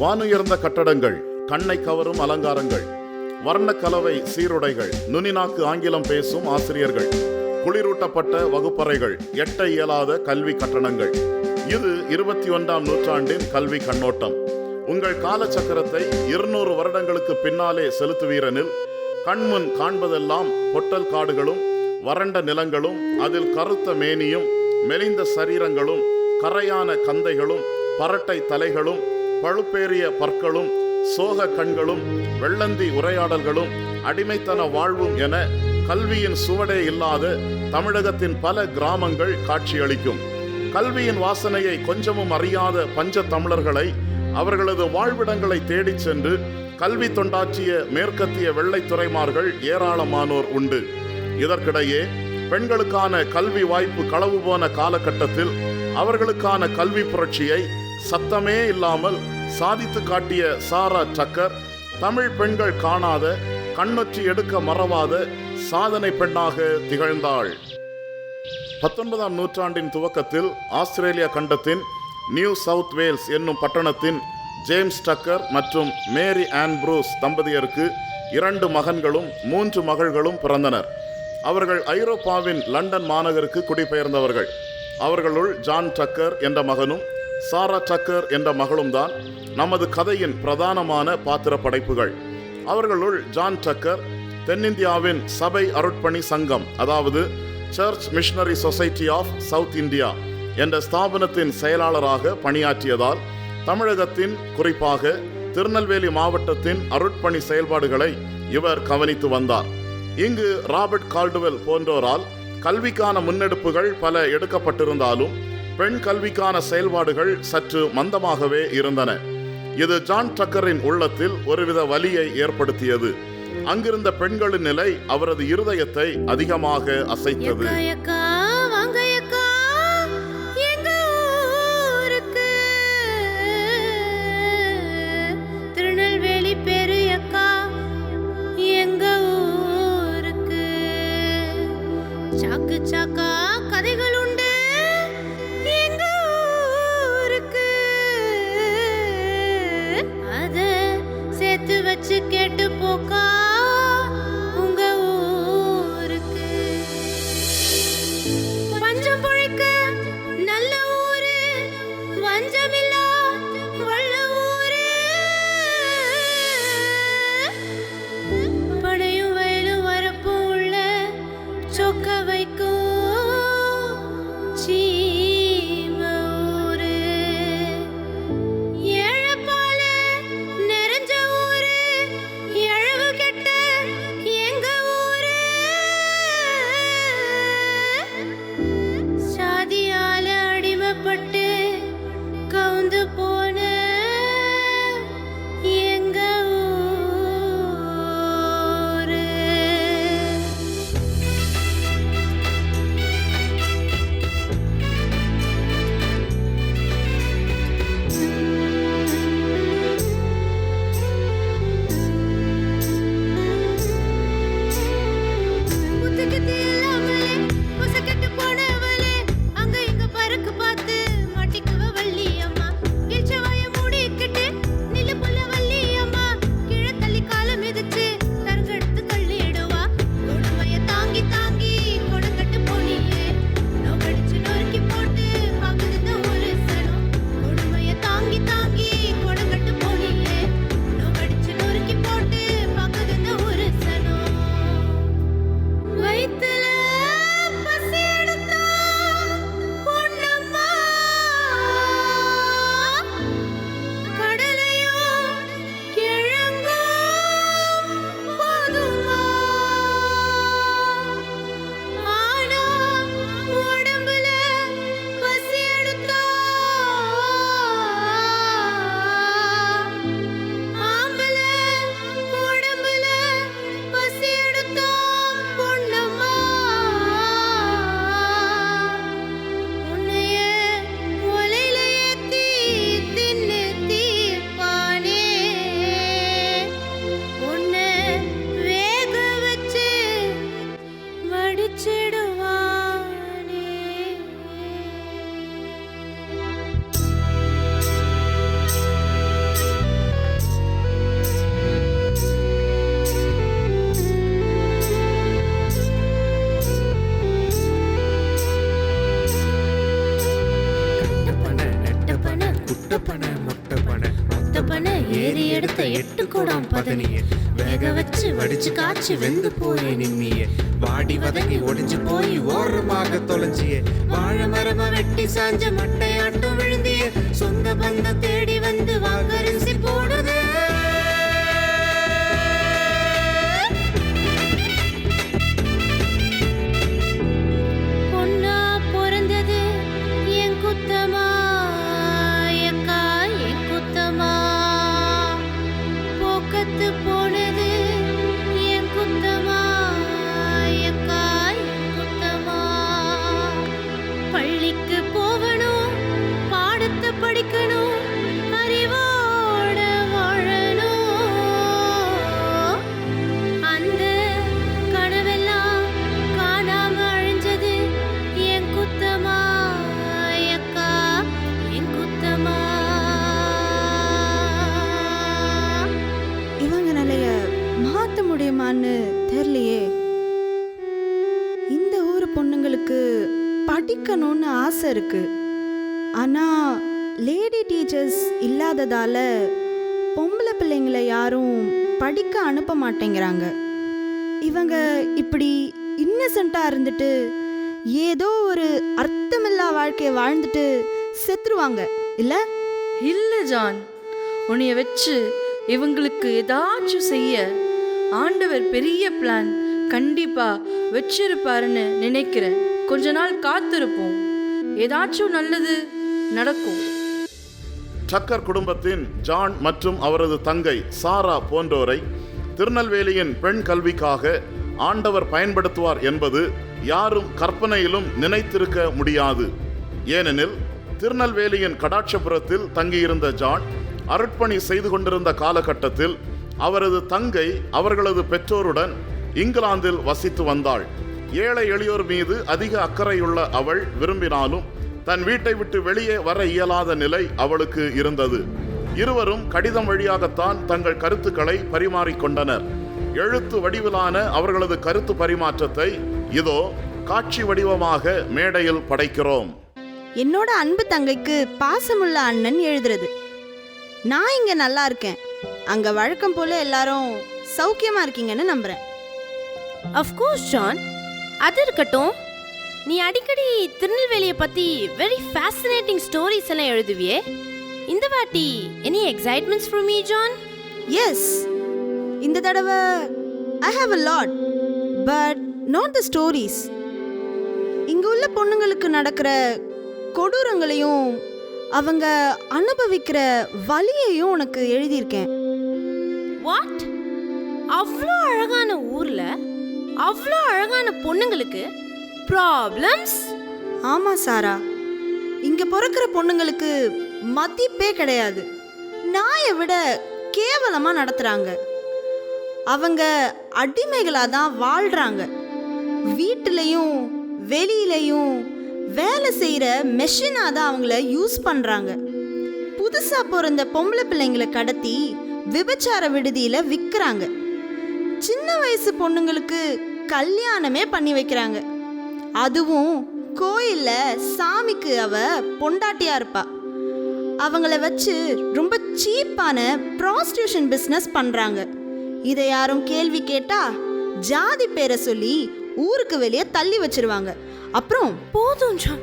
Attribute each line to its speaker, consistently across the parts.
Speaker 1: வானுயர்ந்த கட்டடங்கள் கண்ணை கவரும் அலங்காரங்கள் வர்ண கலவை சீருடைகள் நுனிநாக்கு ஆங்கிலம் பேசும் ஆசிரியர்கள் குளிரூட்டப்பட்ட வகுப்பறைகள் எட்ட இயலாத கல்வி கட்டணங்கள். இது இருபத்தி ஒன்றாம் நூற்றாண்டின் கல்வி கண்ணோட்டம். உங்கள் காலச்சக்கரத்தை இருநூறு வருடங்களுக்கு பின்னாலே செலுத்துவீரனில் கண்முன் காண்பதெல்லாம் பொட்டல் காடுகளும் வறண்ட நிலங்களும் அதில் கருத்த மேனியும் மெலிந்த சரீரங்களும் கரையான கந்தைகளும் பரட்டை தலைகளும் பழுப்பேறிய பற்களும் சோக கண்களும் வெள்ளந்தி உரையாடல்களும் அடிமைத்தன வாழ்வும் என கல்வியின் சுவடே இல்லாத தமிழகத்தின் பல கிராமங்கள் காட்சியளிக்கும். கல்வியின் வாசனையை கொஞ்சமும் அறியாத பஞ்ச தமிழர்களை அவர்களது வாழ்விடங்களை தேடிச் சென்று கல்வி தொண்டாற்றிய மேற்கத்திய வெள்ளை துறைமார்கள் ஏராளமானோர் உண்டு. இதற்கிடையே பெண்களுக்கான கல்வி வாய்ப்பு களவு போன காலகட்டத்தில் அவர்களுக்கான கல்வி புரட்சியை சத்தமே இல்லாமல் சாதித்து காட்டிய சாரா டக்கர் தமிழ் பெண்கள் காணாத கண்ணொற்றி எடுக்க மறவாத சாதனை பெண்ணாக திகழ்ந்தாள். பத்தொன்பதாம் நூற்றாண்டின் துவக்கத்தில் ஆஸ்திரேலியா கண்டத்தின் நியூ சவுத் வேல்ஸ் என்னும் பட்டணத்தின் ஜேம்ஸ் டக்கர் மற்றும் மேரி ஆன் ப்ரூஸ் தம்பதியருக்கு இரண்டு மகன்களும் மூன்று மகள்களும் பிறந்தனர். அவர்கள் ஐரோப்பாவின் லண்டன் மாநகருக்கு குடிபெயர்ந்தவர்கள். அவர்களுள் ஜான் டக்கர் என்ற மகனும் சாரா டக்கர் என்ற மகளும் தான் நமது கதையின் பிரதானமான பாத்திர படைப்புகள் அவர்களுள் ஜான் டக்கர் தென்னிந்தியாவின் சபை அருட்பணி சங்கம் அதாவது church missionary society of south India என்ற ஸ்தாபனத்தின் செயலாளராக பணியாற்றியதால் தமிழகத்தின் குறிப்பாக திருநெல்வேலி மாவட்டத்தின் அருட்பணி செயல்பாடுகளை இவர் கவனித்து வந்தார். இங்கு ராபர்ட் கால்டுவெல் போன்றோரால் கல்விக்கான முன்னெடுப்புகள் பல எடுக்கப்பட்டிருந்தாலும் பெண் கல்விக்கான செயல்பாடுகள் சற்று மந்தமாகவே இருந்தன. இது ஜான் டக்கரின் உள்ளத்தில் ஒருவித வலியை ஏற்படுத்தியது. அங்கிருந்த பெண்களின் நிலை அவரது இருதயத்தை அதிகமாக அசைத்தது.
Speaker 2: மொத்த ஏறி எடுத்த எட்டு கூடம் பதனிய. வேக வச்சு வடிச்சு காய்ச்சி வெந்து போய்
Speaker 3: நின்னிய வாடி வதங்கி ஒடிஞ்சு போய் ஓரமாக தொலைஞ்சிய. வாழை மரமா வெட்டி சாஞ்ச மட்டையாட்டம் விழுந்திய. சொந்த பந்த தேடி வந்து வாங்கரிசி
Speaker 4: இருந்துட்டு ஏதோ ஒரு அர்த்தமில்லா வாழ்க்கையை வாழ்ந்துட்டு செத்துருவாங்க. இல்லை?
Speaker 5: இல்ல ஜான். உன்னைய வச்சு இவங்களுக்கு ஏதாச்சும் செய்ய ஆண்டவர் பெரிய பிளான் கண்டிப்பா வச்சிருப்பாருன்னு நினைக்கிறேன். கொஞ்ச நாள் காத்திருப்போம். ஏதாச்சும் நல்லது நடக்கும்.
Speaker 1: டக்கர் குடும்பத்தின் ஜான் மற்றும் அவரது தங்கை சாரா போன்றோரை திருநெல்வேலியின் பெண் கல்விக்காக ஆண்டவர் பயன்படுத்துவார் என்பது யாரும் கற்பனையிலும் நினைத்திருக்க முடியாது. ஏனெனில் திருநெல்வேலியின் கடாட்சபுரத்தில் தங்கியிருந்த ஜான் அருட்பணி செய்து கொண்டிருந்த காலகட்டத்தில் அவரது தங்கை அவர்களது பெற்றோருடன் இங்கிலாந்தில் வசித்து வந்தாள். ஏழை எளியோர் மீது அதிக அக்கறையுள்ள அவள் விரும்பினாலும் தன் வீட்டை விட்டு வெளியே வர இயலாத நிலை அவளுக்கு இருந்தது. இருவரும் கடிதம் வழியாகத்தான் தங்கள் கருத்துக்களை பரிமாறிக்கொண்டனர். எழுத்து வடிவிலான அவர்களது கருத்து பரிமாற்றத்தை இதோ காட்சி வடிவமாக மேடையில் படைக்கிறோம்.
Speaker 4: என்னோட அன்பு தங்கைக்கு பாசமுள்ள அண்ணன் எழுதுறது. நான் இங்க நல்லா இருக்கேன். அங்க வழக்கம் போல எல்லாரும் சௌக்கியமா இருக்கீங்கன்னு நம்புறேன்.
Speaker 2: அஃப்கோர்ஸ் ஜான் அது இருக்கட்டும். நீ அடிக்கடி திருநெல்வேலியை பத்தி வெரி ஃபேசினேட்டிங் ஸ்டோரிஸ் எல்லாம் எழுதுவியே? இந்த வாட்டி any excitements from me John
Speaker 4: yes இந்த தடவை I have a lot but not the stories இங்க உள்ள பொண்ணுங்களுக்கு நடக்கிற கொடூரங்களையும் அவங்க அனுபவிக்கிற வலியையும் உனக்கு எழுதியிருக்கேன்.
Speaker 2: வாட் அவ்வளோ அழகான ஊர்ல அவ்வளோ அழகான பொண்ணுங்களுக்கு ப்ராப்ளம்ஸ்
Speaker 4: ஆமா சாரா. இங்க பிறக்கிற பொண்ணுங்களுக்கு மதிப்பே கிடையாது. நாயை விட கேவலமா நடத்துறாங்க. அவங்க அடிமைகளாக தான் வாழ்கிறாங்க வீட்டிலையும் வெளியிலையும் வேலை செய்கிற மெஷினாக தான் அவங்கள யூஸ் பண்ணுறாங்க புதுசாக பிறந்த பொம்பளை பிள்ளைங்களை கடத்தி விபச்சார விடுதியில் விற்கிறாங்க சின்ன வயசு பொண்ணுங்களுக்கு கல்யாணமே பண்ணி வைக்கிறாங்க. அதுவும் கோயிலில் சாமிக்கு அவ பொண்டாட்டியாக இருப்பா. அவங்கள வச்சு ரொம்ப சீப்பான ப்ராஸ்டியூஷன் பிஸ்னஸ் பண்ணுறாங்க இதை யாரும் கேள்வி கேட்டா ஜாதி பேரை சொல்லி ஊருக்கு வெளியே தள்ளி வச்சிருவாங்க. அப்புறம்
Speaker 2: போதும் ஜான்.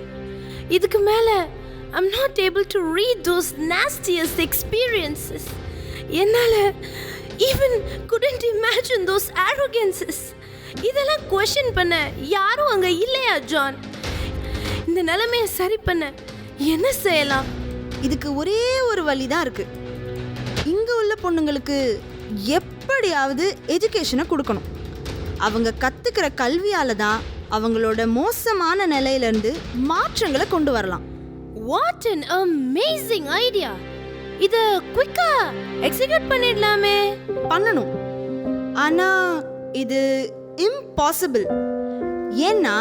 Speaker 2: இதுக்கு மேல I'm not able to read those nastiest experiences என்னால even couldn't imagine those arrogances இதெல்லாம் கொஷின் பண்ண யாரும் அங்க இல்லையா ஜான்? இந்த நிலைமையை சரி பண்ண என்ன செய்யலாம்?
Speaker 4: இதுக்கு ஒரே ஒரு வழி தான் இருக்கு. இங்க உள்ள பொண்ணுங்களுக்கு எப்படியாவது எஜுகேஷனை கொடுக்கணும். அவங்க கத்துக்கிற கல்வியால தான் அவங்களோட மோசமான நிலையிலிருந்து மாற்றங்களை கொண்டு வரலாம்.
Speaker 2: வாட் an அமேசிங் ஐடியா இத குயிக்கா எக்ஸிக்யூட் பண்ணிடலாமே.
Speaker 4: பண்ணணும். ஆனா இது இம்பாசிபிள் ஏன்னா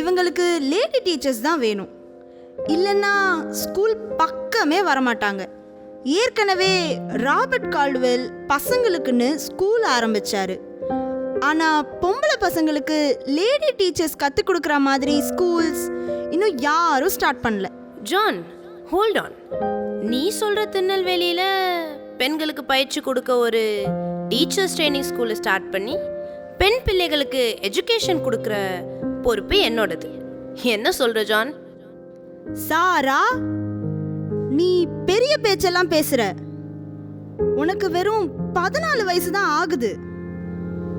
Speaker 4: இவங்களுக்கு லேடி டீச்சர்ஸ் தான் வேணும். இல்லைன்னா ஸ்கூல் பக்கமே வரமாட்டாங்க. ஏற்கனவே ராபர்ட் கால்டுவெல் பசங்களுக்குன்னு ஸ்கூல் ஆரம்பிச்சாரு. ஆனா பொம்பளை பசங்களுக்கு லேடி டீச்சர்ஸ் கற்றுக் கொடுக்குற மாதிரி ஸ்கூல்ஸ் இன்னும் யாரும் ஸ்டார்ட் பண்ணல.
Speaker 2: John hold on. நீ சொல்ற திருநெல்வேலியில பெண்களுக்கு பயிற்சி கொடுக்க ஒரு டீச்சர்ஸ் ட்ரைனிங் ஸ்கூலை ஸ்டார்ட் பண்ணி பெண் பிள்ளைகளுக்கு எஜுகேஷன் கொடுக்குற பொறுப்பு என்னோடது. என்ன சொல்ற ஜான்?
Speaker 4: சாரா நீ பெரிய பேச்செல்லாம் பேசுற. உனக்கு வெறும் பதினாலு வயசு தான் ஆகுது.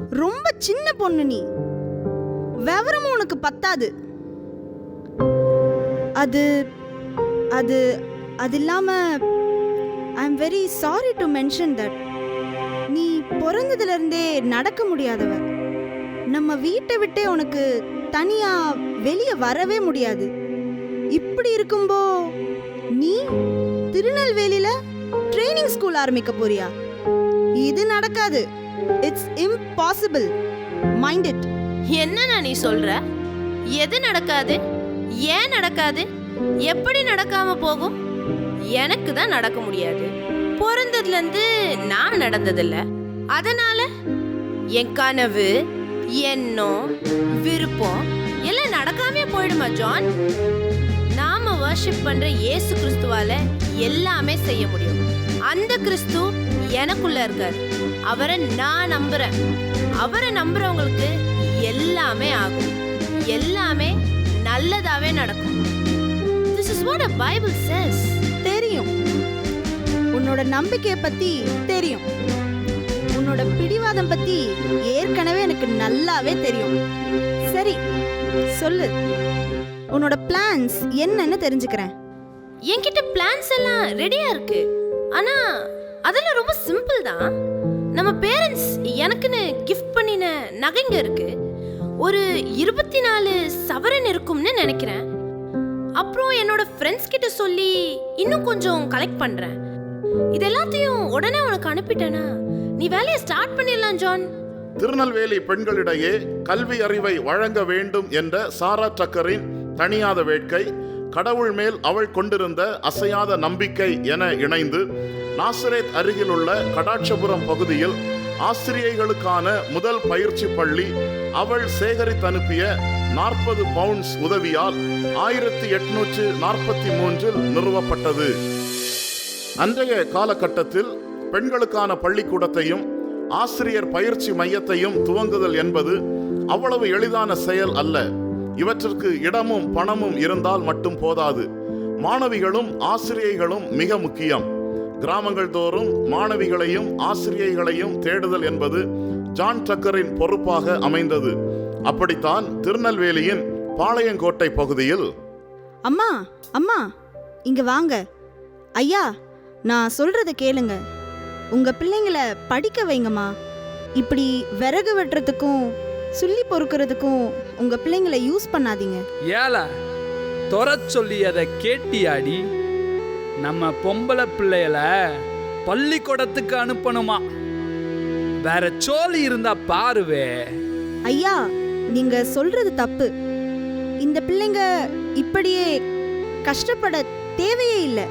Speaker 4: ரொம்ப சின்ன பொண்ணு நீ. விவரமும் உனக்கு பத்தாது. அது அது அது இல்லாம I am very sorry to mention that நீ பிறந்ததுலேருந்தே நடக்க முடியாதவ. நம்ம வீட்டை விட்டே உனக்கு தனியாக வெளியே வரவே முடியாது. இப்படி இருக்கும்போ நீ திருநெல்வேலியில ட்ரைனிங் ஸ்கூல் ஆரம்பிக்க போறியா? இது நடக்காது. இட்ஸ் இம்பாசிபிள் மைண்ட் இட்
Speaker 2: என்னண்ணா நீ சொல்ற? எது நடக்காது? ஏன் நடக்காது? எப்படி நடக்காம போகும்? எனக்கு தான் நடக்க முடியாது. பிறந்ததுல இருந்து நான் நடந்ததில்ல. அதனால என் கனவு எண்ணம் விருப்பம் எல்லாம் நடக்காமே போயிடுமா ஜான்? வர்ஷிப் பண்ற இயேசு கிறிஸ்துவால எல்லாமே செய்ய முடியும். அந்த கிறிஸ்து எனக்குள்ள இருக்கார். அவரை நான் நம்புறேன். அவரை நம்புறவங்களுக்கு எல்லாமே ஆகும். எல்லாமே நல்லதாவே நடக்கும். This is what a Bible says
Speaker 4: தெரியும். உன்னோட நம்பிக்கையை பத்தி தெரியும். உன்னோட பிடிவாதம் பத்தி ஏற்கனவே எனக்கு நல்லாவே தெரியும். சரி சொல்லு. உன்னோட பிளான்ஸ் என்னன்னு தெரிஞ்சுக்கிறேன்.
Speaker 2: என்கிட்ட பிளான்ஸ் எல்லாம் ரெடியா இருக்கு. ஆனா அதெல்லாம் ரொம்ப சிம்பிள் தான். நம்ம பேரண்ட்ஸ் எனக்குன்னு கிஃப்ட் பண்ணின நகைங்க இருக்கு. ஒரு இருபத்தி நாலு சவரன் இருக்கும்னு நினைக்கிறேன். அப்புறம் என்னோட ஃப்ரெண்ட்ஸ் கிட்ட சொல்லி இன்னும் கொஞ்சம் கலெக்ட் பண்றேன். இது எல்லாத்தையும் உடனே உனக்கு அனுப்பிட்டேனா? நீ வேலையை ஸ்டார்ட் பண்ணிடலாம் ஜான்.
Speaker 1: திருநெல்வேலி பெண்களிடையே கல்வி அறிவை வழங்க வேண்டும் என்ற சாரா டக்கரின் தணியாத வேட்கை கடவுள் மேல் அவள் கொண்டிருந்த அசையாத நம்பிக்கை என இணைந்து நாசரேத் அருகிலுள்ள கடாட்சபுரம் பகுதியில் ஆசிரியைகளுக்கான முதல் பயிற்சி பள்ளி அவள் சேகரித்து அனுப்பிய நாற்பது பவுண்ட்ஸ் உதவியால் ஆயிரத்தி எட்நூற்று நாற்பத்தி மூன்றில் நிறுவப்பட்டது. அன்றைய காலகட்டத்தில் பெண்களுக்கான பள்ளிக்கூடத்தையும் ஆசிரியர் பயிற்சி மையத்தையும் துவங்குதல் என்பது அவ்வளவு எளிதான செயல் அல்ல. இவற்றிற்கு இடமும் பணமும் இருந்தால் மட்டும் போதாது. மாணவிகளும் ஆசிரியைகளும் மிக முக்கியம். கிராமங்கள் தோறும் மாணவிகளையும் ஆசிரியைகளையும் தேடுதல் என்பது ஜான் டக்கரின் பொறுப்பாக அமைந்தது. அப்படித்தான் திருநெல்வேலியின் பாளையங்கோட்டை பகுதியில்
Speaker 4: அம்மா அம்மா இங்க வாங்க. ஐயா நான் சொல்றத கேளுங்க. உங்க பிள்ளைங்கள படிக்க வைங்கம்மா. இப்படி விறகு வெட்டுறதுக்கும் சுள்ளி பொறுக்கிறதுக்கும் உங்க பிள்ளைங்கள யூஸ் பண்ணாதீங்க.
Speaker 6: ஏல தொர சொல்லியதை கேட்டியாடி? நம்ம பொம்பளை பிள்ளைகள பள்ளிக்கூடத்துக்கு அனுப்பணுமா? வேற சோலி இருந்தா பாருவே.
Speaker 4: ஐயா நீங்க சொல்றது தப்பு. இந்த பிள்ளைங்க இப்படியே கஷ்டப்பட தேவையே இல்லை.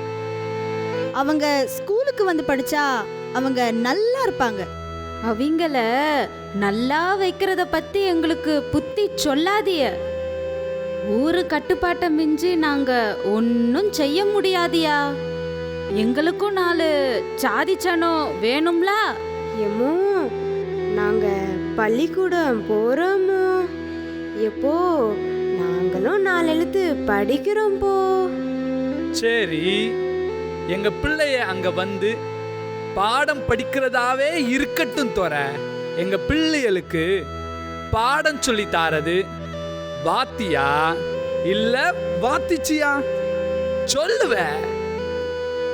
Speaker 4: அவங்க ஸ்கூலுக்கு வந்து படிச்சா அவங்க நல்லா இருப்பாங்க.
Speaker 7: அவிங்கள நல்லா வைக்கிறத பத்தி எங்களுக்கு புத்தி சொல்லாதிய. ஊரு கட்டுப்பாட்டை மிஞ்சி நாங்க ஒன்னும் செய்ய முடியாதியா? எங்களுக்கும் நாலு சாதிச்சனம் வேணும்ல?
Speaker 8: எம்மோ நாங்க பள்ளிக்கூடம் போறோமோ? எப்போ? நாங்களும் நாலு எழுத்து படிக்கிறோம் போ.
Speaker 6: சரி எங்க பிள்ளைய அங்க வந்து பாடம் படிக்கிறதாவே இருக்கட்டும் தொர. எங்க பிள்ளைகளுக்கு பாடம் சொல்லி தாரது. வாத்தியா? இல்ல வாத்திச்சியா? சொல்லுவ.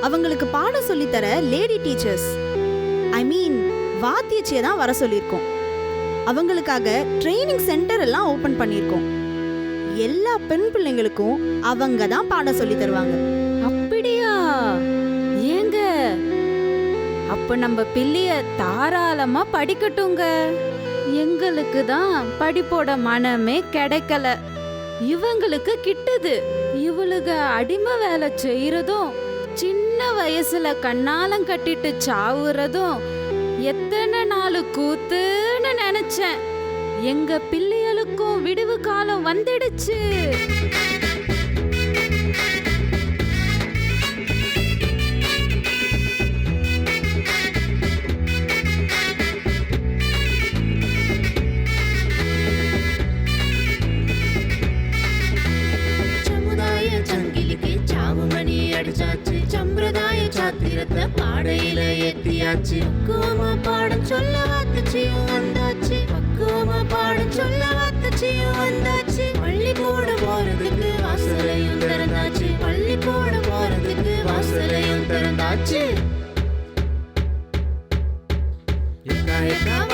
Speaker 4: அவங்களுக்கு பாடம் சொல்லித்தர லேடி டீச்சர்ஸ் ஐ மீன் வாத்தியச்சியை தான் வர சொல்லியிருக்கோம். அவங்களுக்காக ட்ரைனிங் சென்டர் எல்லாம் ஓபன் பண்ணியிருக்கோம். எல்லா பெண் பிள்ளைங்களுக்கும் அவங்க தான் பாடம் சொல்லி தருவாங்க.
Speaker 7: அப்ப நம்ம பிள்ளைய தாராளமா படிக்கட்டுங்க. எங்களுக்கு தான் படிப்போட மனமே கிடைக்கல. இவங்களுக்கு கிட்டுது. இவளுக அடிமை வேலை செய்யறதும் சின்ன வயசுல கண்ணாலம் கட்டிட்டு சாவுறதும் எத்தனை நாள் கூத்துன்னு நினைச்சேன். எங்க பிள்ளைகளுக்கும் விடுவு காலம் வந்துடுச்சு.
Speaker 8: பாடையில ஏத்தியாச்சு. பக்குவமா பாடம் சொல்ல வாத்துச்சியும் வந்தாச்சு. பக்குவமா பாடம் சொல்ல வாத்துச்சியும் வந்தாச்சு. பள்ளிக்கூடம் போறதுக்கு வாசலையும் திறந்தாச்சு. பள்ளிக்கூடம் போறதுக்கு வாசலையும் திறந்தாச்சு. எக்கா எக்கா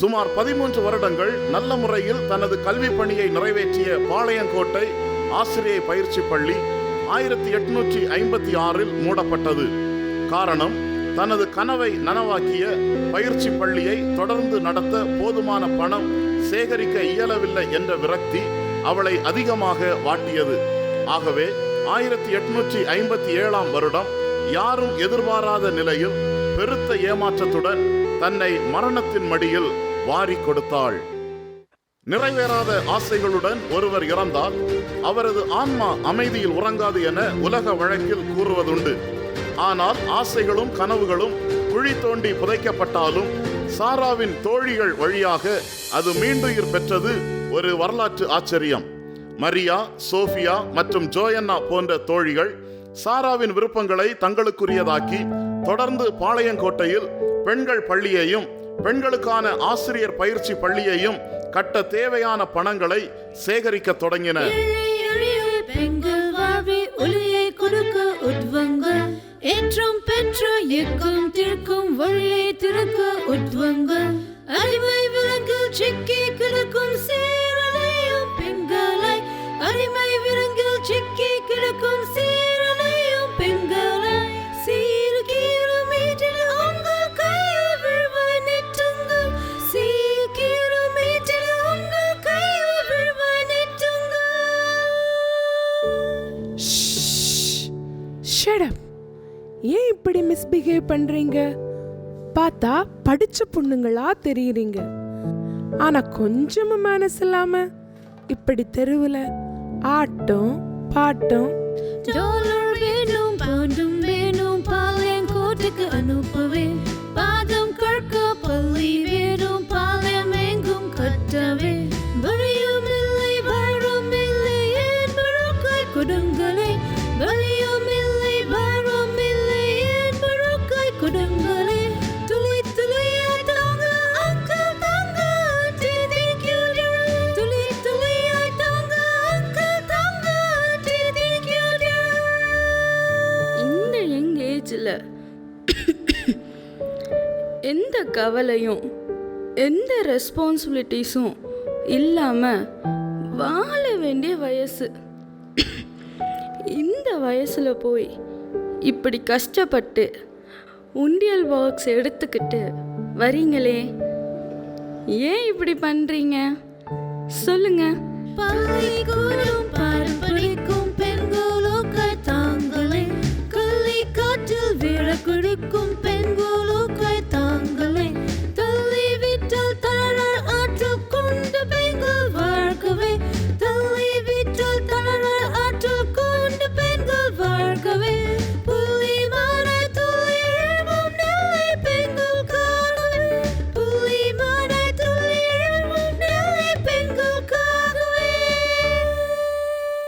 Speaker 1: சுமார் பதிமூன்று வருடங்கள் நல்ல முறையில் தனது கல்வி பணியை நிறைவேற்றிய பாளையங்கோட்டை ஆசிரியை பயிற்சி பள்ளி ஆயிரத்தி எட்நூற்றி ஐம்பத்தி ஆறில் மூடப்பட்டது. காரணம் தனது கனவை நனவாக்கிய பயிற்சி பள்ளியை தொடர்ந்து நடத்த போதுமான பணம் சேகரிக்க இயலவில்லை என்ற விரக்தி அவளை அதிகமாக வாட்டியது. ஆகவே ஆயிரத்தி எட்நூற்றி ஐம்பத்தி ஏழாம் வருடம் யாரும் எதிர்பாராத நிலையில் பெருத்த ஏமாற்றத்துடன் தன்னை மரணத்தின் மடியில் வாரி கொடுத்தாள். நிறைவேறாத ஆசைகளுடன் ஒருவர் இறந்தால் அவரது ஆன்மா அமைதியில் உறங்காது என உலக வழக்கில் கூறுவதுண்டு. ஆனால் ஆசைகளும் கனவுகளும் குழி தோண்டி புதைக்கப்பட்டாலும் சாராவின் தோழிகள் வழியாக அது மீண்டுயிர் பெற்றது ஒரு வரலாற்று ஆச்சரியம். மரியா சோஃபியா மற்றும் ஜோயன்னா போன்ற தோழிகள் சாராவின் விருப்பங்களை தங்களுக்குரியதாக்கி தொடர்ந்து பாளையங்கோட்டையில் பெண்கள் பள்ளியையும் பெண்களுக்கான ஆசிரியர் பயிற்சி பள்ளியையும் கட்ட தேவையான பணங்களை சேகரிக்க தொடங்கின.
Speaker 2: பெண்கள் வாழ்வே ஒளியை கொடுக்க வழியை திறக்க உத்வங்கள் அடிமை விலங்கில் சிக்கி கிடக்கும்
Speaker 9: மிஸ்பிஹேவ் பண்றீங்க. பார்த்தா படிச்ச பொண்ணுங்களா தெரியுறீங்க. ஆனா கொஞ்சமும் மனசு இல்லாம இப்படி தெருவுல ஆட்டம் பாட்டம்.
Speaker 2: டாலர் வேணும் பவுண்டும் வேணும் பாளையம் கோட்டுக்கு அனுப்பவே பாதம் கற்க பள்ளி வேணும் பாளையம் எங்கும் கட்டவே
Speaker 5: கவலையும் எந்த ரெஸ்பான்சிபிலிட்டிஸும் இல்லாமல் வாழ வேண்டிய வயசு. இந்த வயசில் போய் இப்படி கஷ்டப்பட்டு உண்டியல் பாக்ஸ் எடுத்துக்கிட்டு வரீங்களே ஏன் இப்படி பண்ணுறீங்க சொல்லுங்கள்
Speaker 2: பள்ளிக்கூடம் பாரம்பரிக்கும்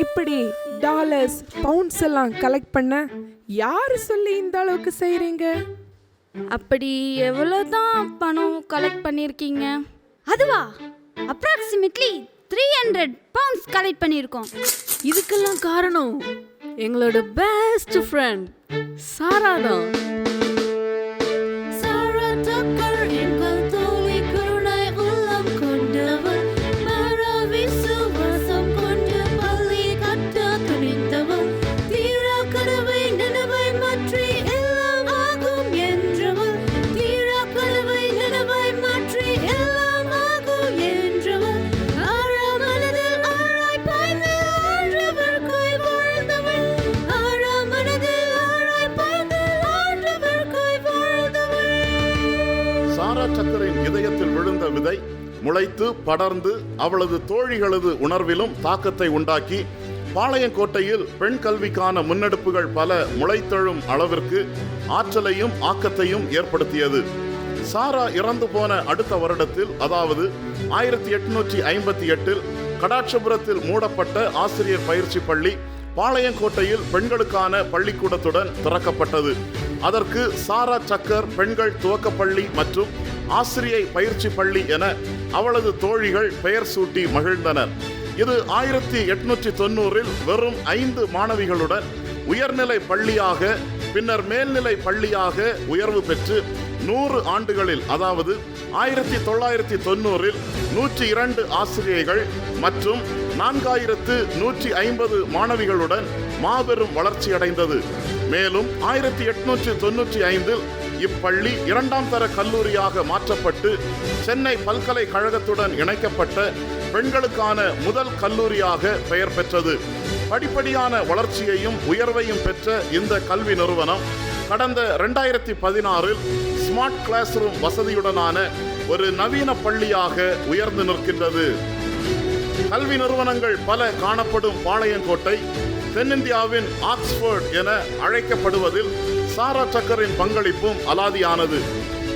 Speaker 9: இப்படி டாலர்ஸ் பவுண்ட்ஸ் எல்லாம் கலெக்ட் பண்ண யாரு சொல்லி இந்த அளவுக்கு செய்றீங்க?
Speaker 5: அப்படி எவ்வளோ தான் பணம் கலெக்ட் பண்ணியிருக்கீங்க
Speaker 7: அதுவா? Approximately three hundred pounds collect பண்ணியிருக்கோம்
Speaker 10: இதுக்கெல்லாம் காரணம் எங்களோட பெஸ்ட் ஃப்ரெண்ட் சாரா தான்.
Speaker 1: முளைத்து படர்ந்து அவளது தோழிகளது உணர்விலும் தாக்கத்தை உண்டாக்கி பாளையங்கோட்டையில் பெண் கல்விக்கான முன்னெடுப்புகள் பல முளைத்தழும் அளவிற்கு ஆற்றலையும் ஆக்கத்தையும் ஏற்படுத்தியது. சாரா இறந்து போன அடுத்த வருடத்தில் அதாவது ஆயிரத்தி எட்நூற்றி ஐம்பத்தி எட்டில் கடாட்சபுரத்தில் மூடப்பட்ட ஆசிரியர் பயிற்சி பள்ளி பாளையங்கோட்டையில் பெண்களுக்கான பள்ளிக்கூடத்துடன் திறக்கப்பட்டது. அதற்கு சாரா சக்கர் பெண்கள் துவக்கப்பள்ளி மற்றும் ஆசிரியை பயிற்சி பள்ளி என அவளது தோழிகள் பெயர் சூட்டி மகிழ்ந்தனர். இது ஆயிரத்தி எட்நூற்றி தொண்ணூறில் வெறும் ஐந்து மாணவிகளுடன் உயர்நிலை பள்ளியாக பின்னர் மேல்நிலை பள்ளியாக உயர்வு பெற்று நூறு ஆண்டுகளில் அதாவது ஆயிரத்தி தொள்ளாயிரத்தி தொண்ணூறில் நூற்றி இரண்டு ஆசிரியைகள் மற்றும் நான்காயிரத்து நூற்றி ஐம்பது மாணவிகளுடன் மாபெரும் வளர்ச்சியடைந்தது. மேலும் ஆயிரத்தி எட்நூற்றி தொண்ணூற்றி ஐந்தில் இப்பள்ளி இரண்டாம் தர கல்லூரியாக மாற்றப்பட்டு சென்னை பல்கலைக்கழகத்துடன் இணைக்கப்பட்ட பெண்களுக்கான முதல் கல்லூரியாக பெயர் பெற்றது. படிப்படியான வளர்ச்சியையும் உயர்வையும் பெற்ற இந்த கல்வி நிறுவனம் கடந்த ரெண்டாயிரத்தி பதினாறில் ஸ்மார்ட் கிளாஸ் ரூம் வசதியுடனான ஒரு நவீன பள்ளியாக உயர்ந்து நிற்கின்றது. கல்வி நிறுவனங்கள் பல காணப்படும் பாளையங்கோட்டை தென்னிந்தியாவின் ஆக்ஸ்போர்ட் என அழைக்கப்படுவதில் சாரா சக்கரின் பங்களிப்பும் அலாதியானது.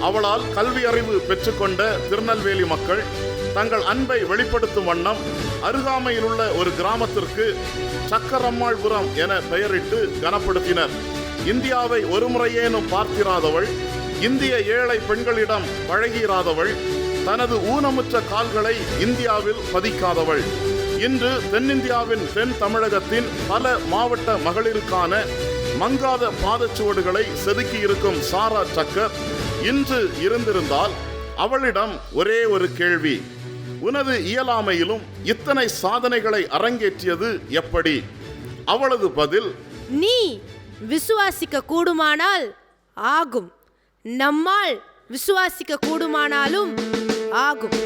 Speaker 1: அவளால் கல்வி அறிவு பெற்றுக்கொண்ட திருநெல்வேலி மக்கள் தங்கள் அன்பை வெளிப்படுத்தும் வண்ணம் அருகாமையில் உள்ள ஒரு கிராமத்திற்கு சக்கரம்மாள்புரம் என பெயரிட்டு கனப்படுத்தினர். இந்தியாவை ஒருமுறையேனும் பார்த்திராதவள் இந்திய ஏழை பெண்களிடம் பழகிராதவள் தனது ஊனமுற்ற கால்களை இந்தியாவில் பதிக்காதவள். இன்று தென்னிந்தியாவின் தென் தமிழகத்தின் பல மாவட்ட மகளிருக்கான மங்காத பாதச்சுவடுகளை செதுக்கியிருக்கும் சாரா சக்கர் இன்று இருந்திருந்தால் அவளிடம் ஒரே ஒரு கேள்வி உனது இயலாமையிலும் இத்தனை சாதனைகளை அரங்கேற்றியது எப்படி? அவளது பதில்
Speaker 2: நீ விசுவாசிக்க கூடுமானால் ஆகும். நம்மால் விசுவாசிக்க கூடுமானாலும் ஆகும்.